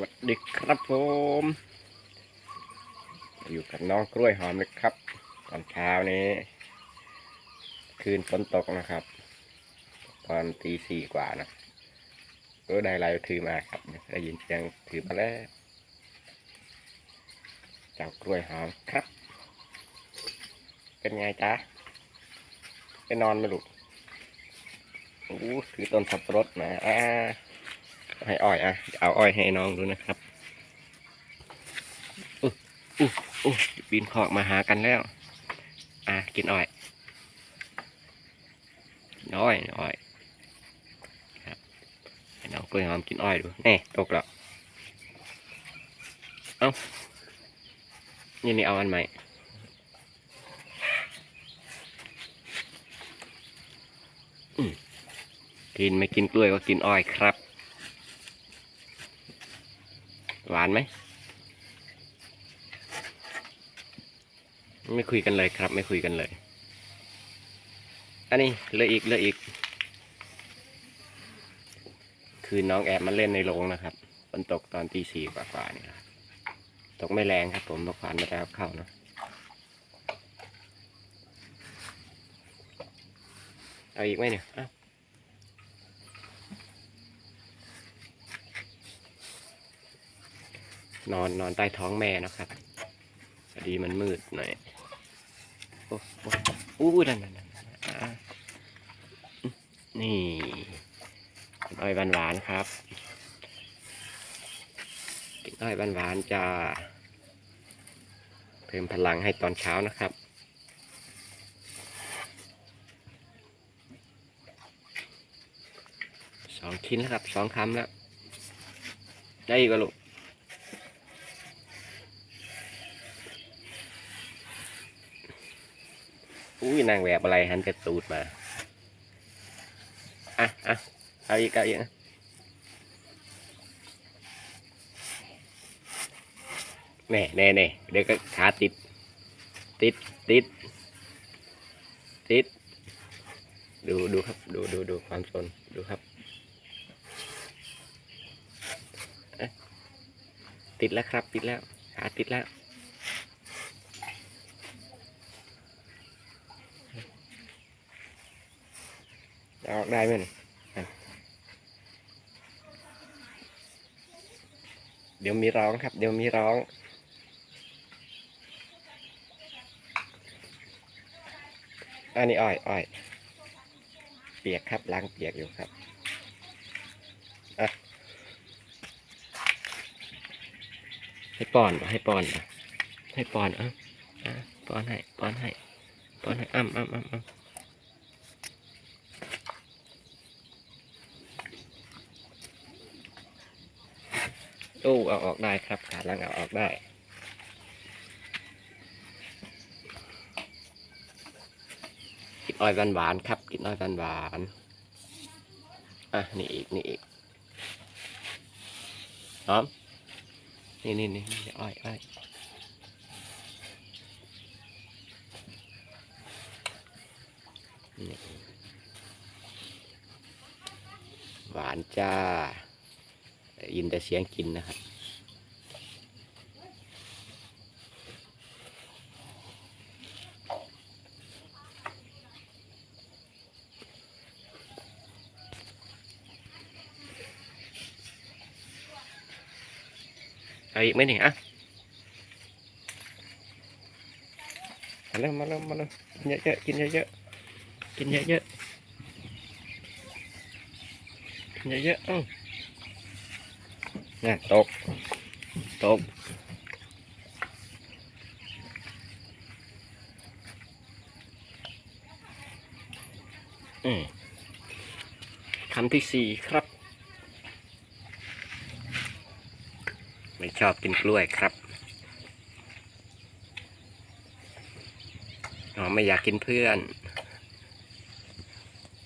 วัสดีครับผม อยู่กับน้องกล้วยหอมเลยครับ ตอนเช้านี้ คืนฝนตกนะครับ ตอนตีสี่กว่านะก็ได้ไลน์ถือมาครับ ได้ยินเสียงถือมาแล้วเจ้ากล้วยหอมครับ เป็นไงจ๊ะไปนอนไหมลูกโอ้ถือต้นสับปะรดมาอ่า ให้อ้อยอะ เอาอ้อยให้น้องดูนะครับอู้อู้อู้ปีนขอกมาหากันแล้ว อะกินอ้อยนอ้อยอ้อยครับให้น้องกล้วยหอมกินอ้อยดูแน่ตกแล้วเอ้านี่นี่เอาอันใหม่อืมกินไม่กินกล้วยก็กินอ้อยครับ หวานไหม ไม่คุยกันเลยครับ ไม่คุยกันเลย อันนี้เลยอีกเลยอีก คือน้องแอบมาเล่นในโรงนะครับฝนตกตอนตีสี่กว่าๆนี่ครับตกไม่แรงครับผมนกขวานไม่ได้เอาเข้าเนะเอาอีกไหมเนี่ยอ้าว นอนนอนใต้ท้องแม่นะครับพอดีมันมืดหน่อยโอ้โอ้อู้นั่นนั่นนั่นอ่านี่กินอ้อยหวานๆครับกินอ้อยหวานๆจะเพิ่มพลังให้ตอนเช้านะครับสองชิ้นแล้วครับสองคำแล้วได้อีกแล้วลูก อุ้ยนางแบบอะไรหันกระตูดมา อะอะเอาอีกเอาอีกนะแน่แน่แน่เดี๋ยวก็ขาติด ติดติดติด ดูดูครับ ดูดูดูความสนดูครับเอ๊ะติดแล้วครับ ติดแล้ว ขาติดแล้ว ออกได้ไหมเนี่ยอะเดี๋ยวมีร้องครับ เดี๋ยวมีร้อง อันนี้อ้อยอ้อย เปียกครับล้างเปียกอยู่ครับอะให้ป้อนให้ป้อนอะให้ป้อนอะอะป้อนให้ป้อนให้ป้อนให้อ้ำอ้ำอ้ำอ้ำ ตู้เอาออกได้ครับขาลังเอาออกได้กินอ้อยหวานๆครับกินอ้อยหวานๆอะนี่อีกนี่อีกหอมนี่นี่นี่นอ้อยอ้อยหวานจ้า ยินแต่เสียงกินนะครับเอาอีกไหมเนี่ยอะมาเร็วมาเร็วมาเร็วกินเยอะๆกินเยอะๆกินเยอะๆกินเยอะๆอ้า วน่ะตก ตก อืมคำที่สี่ครับ ไม่ชอบกินกล้วยครับอ๋อไม่อยากกินเพื่อน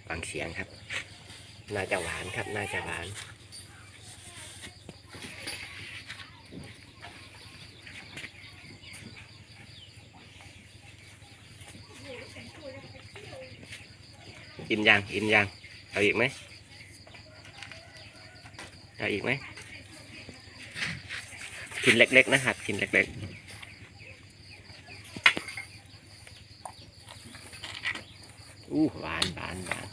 ฟังเสียงครับ น่าจะหวานครับ น่าจะหวาน กินยังกินยังเอาอีกไหมเอาอีกไหมชิ้นเล็กๆ นะครับชิ้นเล็กๆอู้หวานหวานหวาน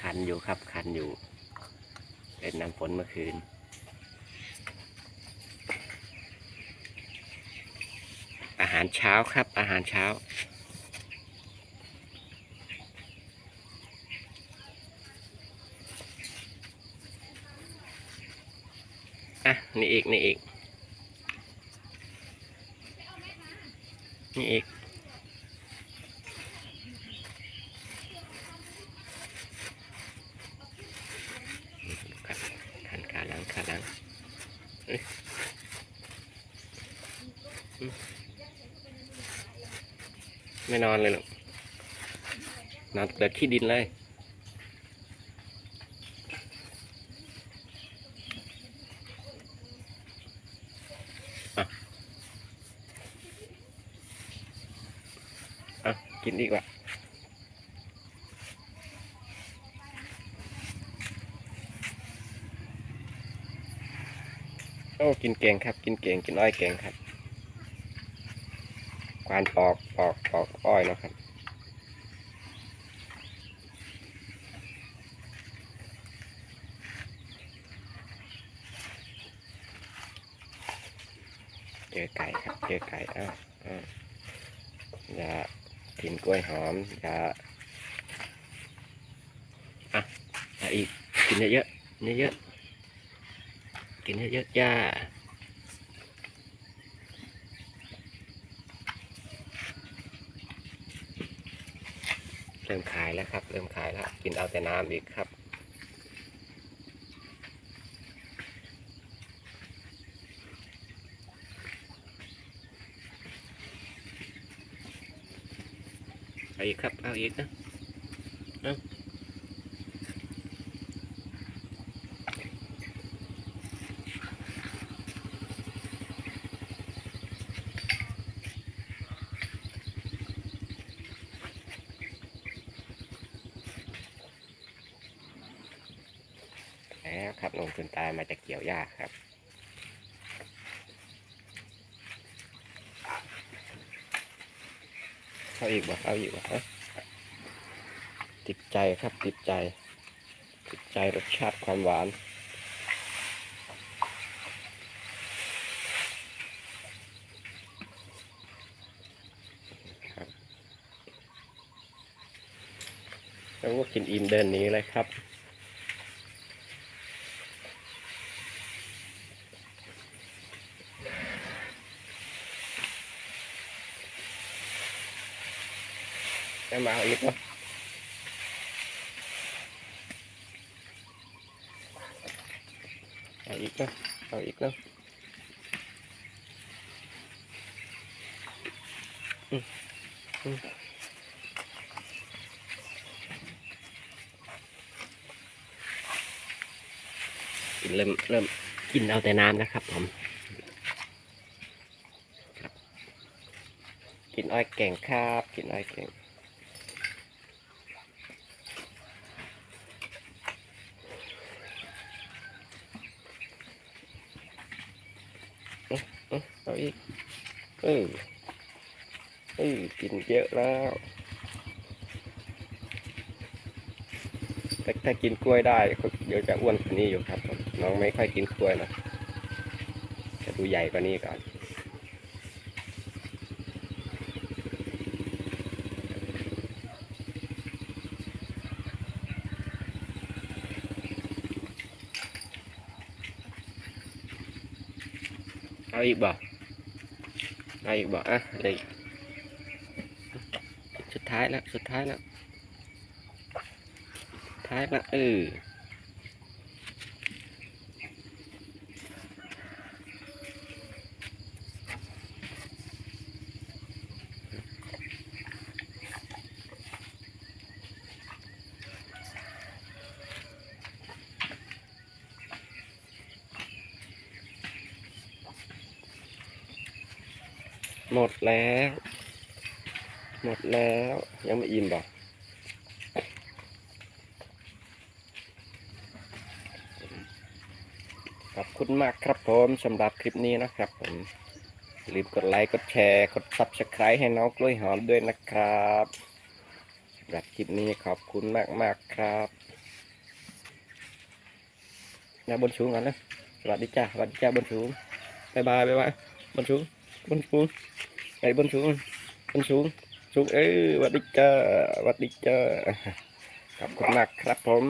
คันอยู่ครับคันอยู่ เป็นน้ำฝนเมื่อคืนาหารเช้าครับ อาหารเช้า อะ นี่อีก นี่อีก นี่อีกครับหันขาหลังขาหลังเอ้ยอืม ไม่นอนเลยหรอกนอนเกลือขี้ดินเลย อะ กินดีกว่าโอ้กินเก่งครับ กินเก่งกินอ้อยเก่งครับ ควานปอกปอกปอกอ้อยนะครับเจอไก่ครับเจอไก่อ้าวอ้าวอย่ากินกล้วยหอมอย่าอะอย่าอีกกินเยอะๆเยอะๆกินเยอะๆจ้า เริ่มขายแล้วครับ เริ่มขายแล้ว กินเอาแต่น้ำอีกครับ เอาอีกครับ เอาอีกนะ เอาแล้วครับลงทุนตายมาจากเกี่ยวหญ้าครับเอาอีกบ่เอาอีกบ่ฮะติดใจครับติดใจ ติดใจรสชาติความหวานแล้วก็กินอิ่มเดินนี้เลยครับ มาเอาอีกวะเอาอีกนะเอาอีกนะอืมอืมกินเริ่มเริ่มกินเอาแต่น้ำนะครับผมกินอ้อยเก่งครับ กินอ้อยเก่ง เอาอีกเออเออกินเยอะแล้วแต่ถ้ากินกล้วยได้เดี๋ยวจะอ้วนกว่านี้อยู่ครับ น้องไม่ค่อยกินกล้วยนะจะดูใหญ่กว่านี้ก่อน เอาอีกบ่เอาอีกบ่อะเลยสุดท้ายแล้ว สุดท้ายแล้วท้ายแล้วเออ หมดแล้ว หมดแล้วยังไม่อิ่มบ่ขอบคุณมากครับผมสำหรับคลิปนี้นะครับผมอย่าลืมกดไลค์กดแชร์กด subscribe ให้น้องกล้วยหอมด้วยนะครับสำหรับคลิปนี้ขอบคุณมากมากครับนะบนสูงก่อนนะสวัสดีจ้าสวัสดีจ้าบนสูงบายบายบายบายบนสูงบนสูง ไอ้บนสูงบนสูงสูงเออวัดดิจ้าวัดดิจ้าขอบคุณมากครับผม